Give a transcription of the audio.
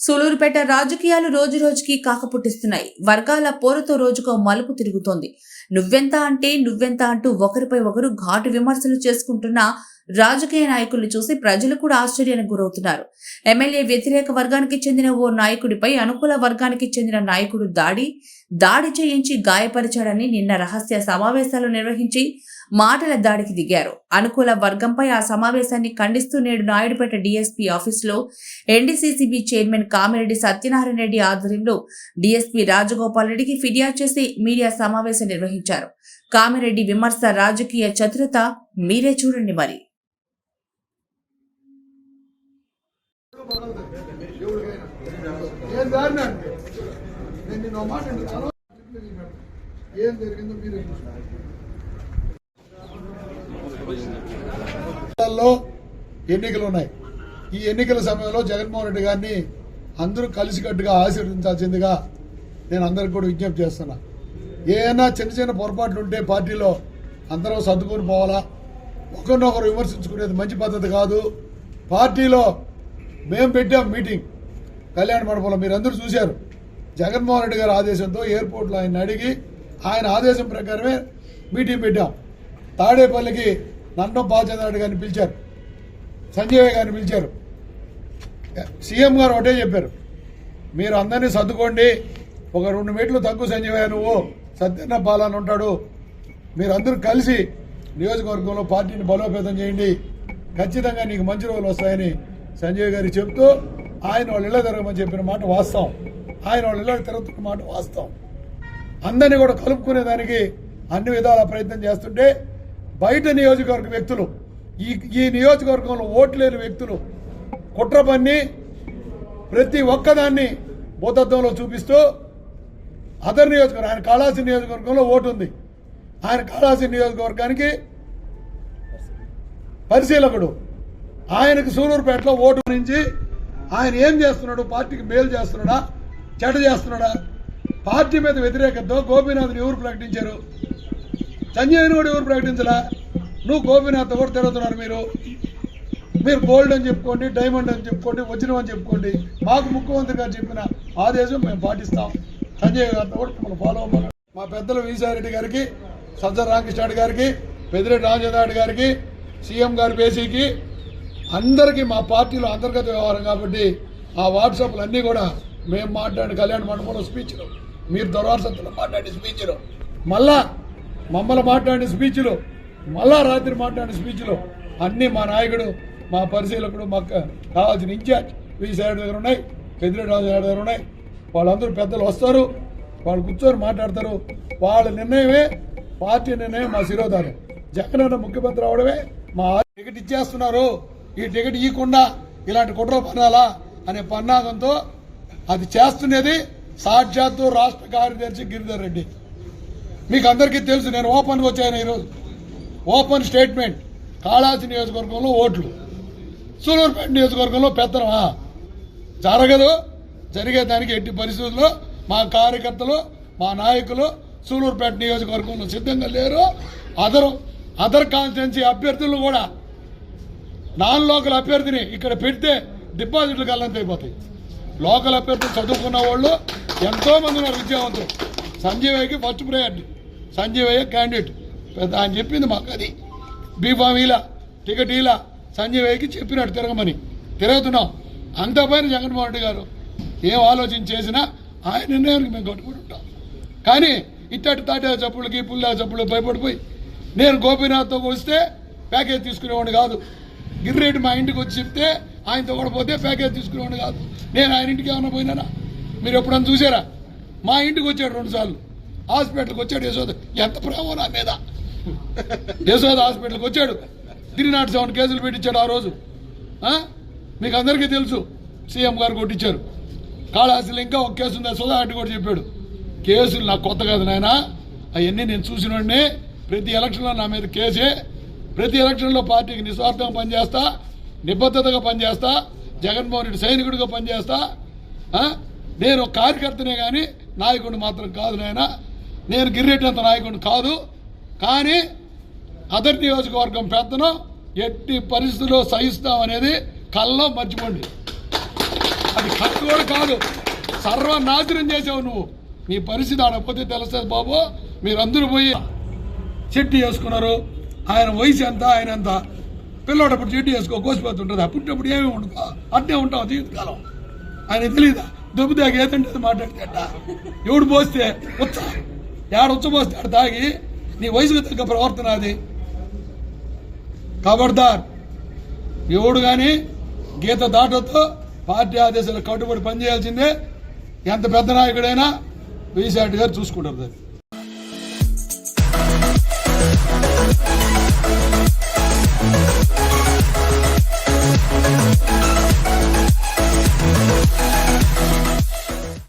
సూలూరుపేట రాజకీయాలు రోజు రోజుకి కాకపుట్టిస్తున్నాయి. వర్గాల పోరుతో రోజుకో మలుపు తిరుగుతోంది. నువ్వెంత అంటే నువ్వెంత అంటూ ఒకరిపై ఒకరు ఘాటు విమర్శలు చేసుకుంటున్న రాజకీయ నాయకుల్ని చూసి ప్రజలు కూడా ఆశ్చర్యానికి గురవుతున్నారు. ఎమ్మెల్యే వ్యతిరేక వర్గానికి చెందిన ఓ నాయకుడిపై అనుకూల వర్గానికి చెందిన నాయకుడు దాడి దాడి చేయించి గాయపరిచాడని నిన్న రహస్య సమావేశాలు నిర్వహించి మాటల దాడికి దిగారు. అనుకూల వర్గంపై ఆ సమావేశాన్ని ఖండిస్తూ నేడు నాయుడుపేట డీఎస్పీ ఆఫీసులో ఎన్డీసీసీబీ చైర్మన్ కామిరెడ్డి సత్యనారాయణ రెడ్డి ఆధ్వర్యంలో డీఎస్పీ రాజగోపాల్ రెడ్డికి ఫిర్యాదు చేసి మీడియా సమావేశం నిర్వహించారు. కామిరెడ్డి విమర్శ రాజకీయ చతురత మీరే చూడండి మరి. ఏం ఏం జరిగిందో మీరు రాష్ట్రాల్లో ఎన్నికలు ఉన్నాయి ఈ ఎన్నికల సమయంలో జగన్మోహన్ రెడ్డి గారిని అందరూ కలిసికట్టుగా ఆశీర్వదించాల్సిందిగా నేను అందరికి కూడా విజ్ఞప్తి చేస్తున్నా. ఏమైనా చిన్న చిన్న పొరపాట్లు ఉంటే పార్టీలో అందరం సర్దుకొని పోవాలా? ఒకరినొకరు విమర్శించుకునేది మంచి పద్ధతి కాదు. పార్టీలో మేము పెట్టాం మీటింగ్. కళ్యాణ మండపంలో మీరందరూ చూశారు. జగన్మోహన్ రెడ్డి గారి ఆదేశంతో ఎయిర్పోర్ట్లో ఆయన అడిగి ఆయన ఆదేశం ప్రకారమే మీటింగ్ పెట్టాం. తాడేపల్లికి నన్ను బాలచంద్రరెడ్డి గారిని పిలిచారు. సంజయ్ గారిని పిలిచారు. సీఎం గారు ఒకటే చెప్పారు. మీరు అందరినీ సర్దుకోండి. ఒక రెండు మీటర్లు తగ్గు సంజయ్ నువ్వు. సత్యన్న బాలని ఉంటాడు. మీరందరూ కలిసి నియోజకవర్గంలో పార్టీని బలోపేతం చేయండి. ఖచ్చితంగా నీకు మంచి రోజులు వస్తాయని సంజయ్ గారు చెప్తూ ఆయన వాళ్ళ ఇళ్ళ తిరగమని చెప్పిన మాట వాస్తవం. ఆయన వాళ్ళ ఇళ్ళ తిరుగుతున్న మాట వాస్తవం. అందరినీ కూడా కలుపుకునేదానికి అన్ని విధాల ప్రయత్నం చేస్తుంటే బయట నియోజకవర్గ వ్యక్తులు ఈ ఈ నియోజకవర్గంలో ఓటు లేని వ్యక్తులు కుట్ర పన్ని ప్రతి ఒక్కదాన్ని భూతత్వంలో చూపిస్తూ అదర్ నియోజకవర్గం ఆయన కాళాసి నియోజకవర్గంలో ఓటు ఉంది. ఆయన కాళాసి నియోజకవర్గానికి పరిశీలకుడు. ఆయనకు సూలూరుపేటలో ఓటు నుంచి ఆయన ఏం చేస్తున్నాడు పార్టీకి మేలు చేస్తున్నాడా చెడ చేస్తున్నాడా పార్టీ మీద వ్యతిరేకతతో గోపీనాథ్ని ఎవరు ప్రకటించారు. సంజయ్ని కూడా ఎవరు ప్రకటించలా? నువ్వు గోపీనాథ్ కూడా తిరుగుతున్నారు మీరు? మీరు గోల్డ్ అని చెప్పుకోండి డైమండ్ అని చెప్పుకోండి వజ్రం అని చెప్పుకోండి. మాకు ముఖ్యమంత్రి గారు చెప్పిన ఆదేశం మేము పాటిస్తాం. సంజయ్ గారితో కూడా మిమ్మల్ని ఫాలో అవ్వాలి. మా పెద్దలు విజయారెడ్డి గారికి సజ్జన రామకృష్ణ గారికి పెద్దిరెడ్డి రామచంద్రారెడ్డి గారికి సీఎం గారి పేసీకి అందరికీ మా పార్టీలో అంతర్గత వ్యవహారం కాబట్టి ఆ వాట్సాప్లు అన్నీ కూడా మేము మాట్లాడిన కళ్యాణ మండపంలో స్పీచ్లు. మీరు దొరవారసత్తులో మాట్లాడి స్పీచ్లు. మళ్ళా మమ్మల్ని మాట్లాడిన స్పీచ్లు మళ్ళా రాత్రి మాట్లాడిన స్పీచ్లు అన్నీ మా నాయకుడు మా పరిశీలకుడు మాకు కావాల్సిన ఇన్ఛార్జ్ వి దగ్గర ఉన్నాయి పెద్దిరెడ్డి రాజు గారి దగ్గర ఉన్నాయి. వాళ్ళందరూ పెద్దలు వస్తారు వాళ్ళు కూర్చొని మాట్లాడతారు. వాళ్ళ నిర్ణయమే పార్టీ నిర్ణయం మా శిరోధారం. జగన్ అన్న ముఖ్యమంత్రి అవడమే మా టికెట్ ఇచ్చేస్తున్నారు. ఈ టికెట్ ఇవ్వకుండా ఇలాంటి కుట్ర పన్నాలా అనే పన్నాగంతో అది చేస్తున్నది సాక్షాత్తు రాష్ట్ర కార్యదర్శి గిరిధర్ రెడ్డి. మీకు అందరికీ తెలుసు నేను ఓపెన్గా వచ్చాను ఈరోజు. ఓపెన్ స్టేట్మెంట్ కాళాసి నియోజకవర్గంలో ఓట్లు. సూలూరుపేట నియోజకవర్గంలో పెత్తనమా? జరగదు. జరిగేదానికి ఎట్టి పరిస్థితుల్లో మా కార్యకర్తలు మా నాయకులు సూలూరుపేట నియోజకవర్గంలో సిద్ధంగా లేరు. అదర్ అదర్ కాన్స్టిట్యున్సీ అభ్యర్థులు కూడా నాన్ లోకల్ అభ్యర్థిని ఇక్కడ పెడితే డిపాజిట్లు గల్లంత అయిపోతాయి. లోకల్ అభ్యర్థులు చదువుకున్న వాళ్ళు ఎంతో మంది ఉన్నారు విద్యావంతులు. సంజీవయ్యకి ఫస్ట్ ప్రయారిటీ సంజీవయ్య క్యాండిడేట్ పెద్ద ఆయన చెప్పింది మాకు అది. బీఫామ్ ఇలా టికెట్ ఇలా సంజీవయ్యకి చెప్పినట్టు తిరగమని. తిరుగుతున్నాం. అంతపైన జగన్మోహన్ రెడ్డి గారు ఏం ఆలోచన చేసినా ఆయన నిర్ణయానికి మేము కట్టుకుంటుంటాం ఉంటాం. కానీ ఇట్టటి తాటే చప్పులకి పుల్లా చప్పులు భయపడిపోయి నేను గోపీనాథ్తో వస్తే ప్యాకేజ్ తీసుకునేవాడిని కాదు. గిర్రెడ్డి మా ఇంటికి వచ్చి చెప్తే ఆయనతో కూడా పోతే ప్యాకేజ్ తీసుకునేవాడిని కాదు. నేను ఆయన ఇంటికి ఏమైనా పోయినానా? మీరు ఎప్పుడన్నా చూసారా? మా ఇంటికి వచ్చాడు రెండుసార్లు హాస్పిటల్కి వచ్చాడు యశోద. ఎంత ప్రేమ నా మీద? యశోద హాస్పిటల్కి వచ్చాడు. త్రీ నాట్ సెవెన్ కేసులు పెట్టించాడు ఆ రోజు. మీకు అందరికీ తెలుసు. సీఎం గారు కొట్టించారు. కాళాశీలు ఇంకా ఒక కేసు ఉంది. సుధా కూడా చెప్పాడు. కేసులు నాకు కొత్త కాదు నాయన. అవన్నీ నేను చూసినోడిని ప్రతి ఎలక్షన్లో నా మీద కేసే. ప్రతి ఎలక్షన్లో పార్టీకి నిస్వార్థంగా పనిచేస్తా. నిబద్ధతగా పనిచేస్తా. జగన్మోహన్ రెడ్డి సైనికుడిగా పనిచేస్తా. నేను ఒక కార్యకర్తనే కానీ నాయకుడు మాత్రం కాదు నాయన. నేను గిరిరెడ్డంత నాయకుడు కాదు కానీ అదర్ నియోజకవర్గం పెద్దను ఎట్టి పరిస్థితుల్లో సహిస్తాం అనేది కళ్ళలో మర్చిపోండి. అది కట్టు కూడా కాదు. సర్వనాశనం చేసావు నువ్వు. నీ పరిస్థితి ఆడపోతే తెలుస్తుంది బాబు. మీరందరూ పోయి చెట్టు వేసుకున్నారు. ఆయన వయసు ఎంత ఆయన ఎంత? పిల్లోడప్పుడు చెట్టు వేసుకో కోసిపోతుంటుంది. అప్పుడప్పుడు ఏమి ఉండదు. అట్టే ఉంటాం జీవితకాలం. ఆయన తెలియదా దెబ్బ దాకా ఏదంటే అది మాట్లాడితే ఎవడు పోస్తే వచ్చా ఏడ ఉచ్చ తాగి నీ వయసుకు తగ్గ ప్రవర్తన అది ఖబర్దార్ ఎవడు కానీ గీత దాటతో పార్టీ ఆదేశాలు కట్టుబడి పనిచేయాల్సిందే ఎంత పెద్ద నాయకుడైనా విశాఖ గారు చూసుకుంటారు దాన్ని